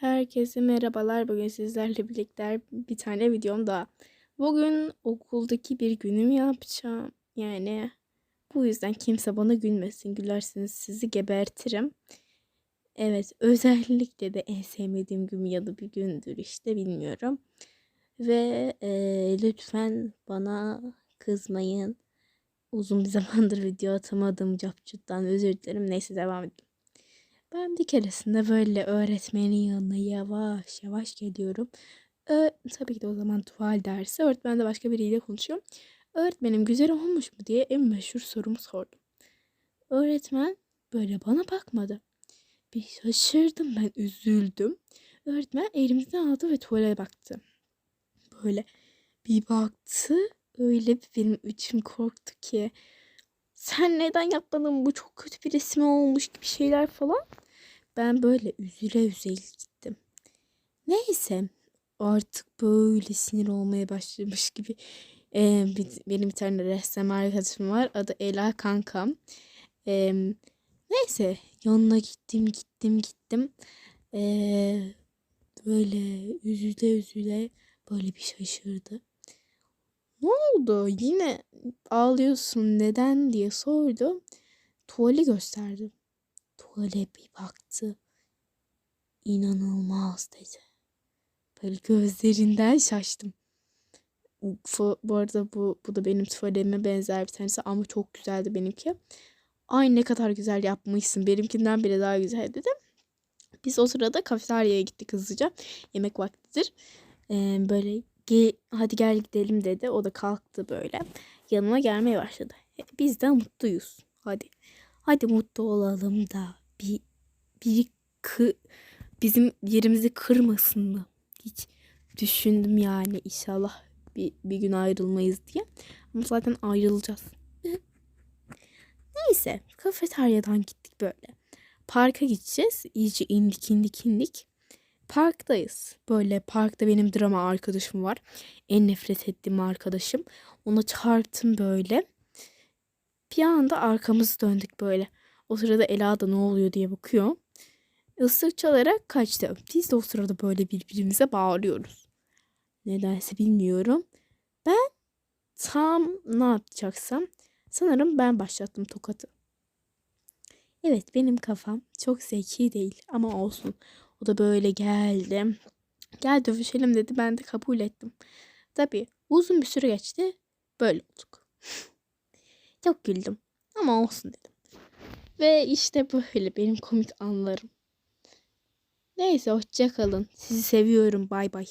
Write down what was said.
Herkese merhabalar. Bugün sizlerle birlikte bir tane videom daha. Bugün okuldaki bir günümü yapacağım. Yani bu yüzden kimse bana gülmesin. Gülerseniz sizi gebertirim. Evet özellikle de en sevmediğim gün ya da bir gündür işte bilmiyorum. Ve e, lütfen bana kızmayın. Uzun bir zamandır video atamadım capcuttan özür dilerim. Neyse devam edelim. Ben bir keresinde böyle öğretmenin yanına yavaş yavaş geliyorum. Ö tabii ki de o zaman tuval dersi. Öğretmen de başka biriyle konuşuyor. Öğretmenim güzel olmuş mu diye en meşhur sorumu sordum. Öğretmen böyle bana bakmadı. Bir şaşırdım ben üzüldüm. Öğretmen elimizden aldı ve tuvale baktı. Böyle bir baktı öyle bir benim içim korktu ki sen neden yapmadın bu çok kötü bir resim olmuş gibi şeyler falan. Ben böyle üzüle üzüle gittim. Neyse artık böyle sinir olmaya başlamış gibi. Ee, benim bir tane ressam arkadaşım var. Adı Ela kankam. Ee, neyse yanına gittim gittim gittim. Ee, böyle üzüle üzüle böyle bir şaşırdı. Ne oldu? Yine ağlıyorsun neden diye sordu. Tuvali gösterdim. Tuvale bir baktı. İnanılmaz dedi. Böyle gözlerinden şaştım. Bu, bu arada bu, bu da benim tuvalime benzer bir tanesi ama çok güzeldi benimki. Ay ne kadar güzel yapmışsın. Benimkinden bile daha güzel dedim. Biz o sırada kafeteryaya gittik hızlıca. Yemek vaktidir. Ee, böyle Ge hadi gel gidelim dedi. O da kalktı böyle. Yanıma gelmeye başladı. E, biz de mutluyuz. Hadi. Hadi mutlu olalım da bir biri kı, bizim yerimizi kırmasın mı? Hiç düşündüm yani inşallah bir, bir gün ayrılmayız diye. Ama zaten ayrılacağız. Neyse kafeteryadan gittik böyle. Parka gideceğiz. İyice indik indik indik parktayız. Böyle parkta benim drama arkadaşım var. En nefret ettiğim arkadaşım. Ona çarptım böyle. Bir anda arkamızı döndük böyle. O sırada Ela da ne oluyor diye bakıyor. Islık çalarak kaçtı. Biz de o sırada böyle birbirimize bağırıyoruz. Nedense bilmiyorum. Ben tam ne yapacaksam sanırım ben başlattım tokatı. Evet benim kafam çok zeki değil ama olsun. O da böyle geldi. Gel dövüşelim dedi. Ben de kabul ettim. Tabii uzun bir süre geçti. Böyle olduk. Çok güldüm. Ama olsun dedim. Ve işte böyle benim komik anlarım. Neyse hoşça kalın. Sizi seviyorum. Bay bay.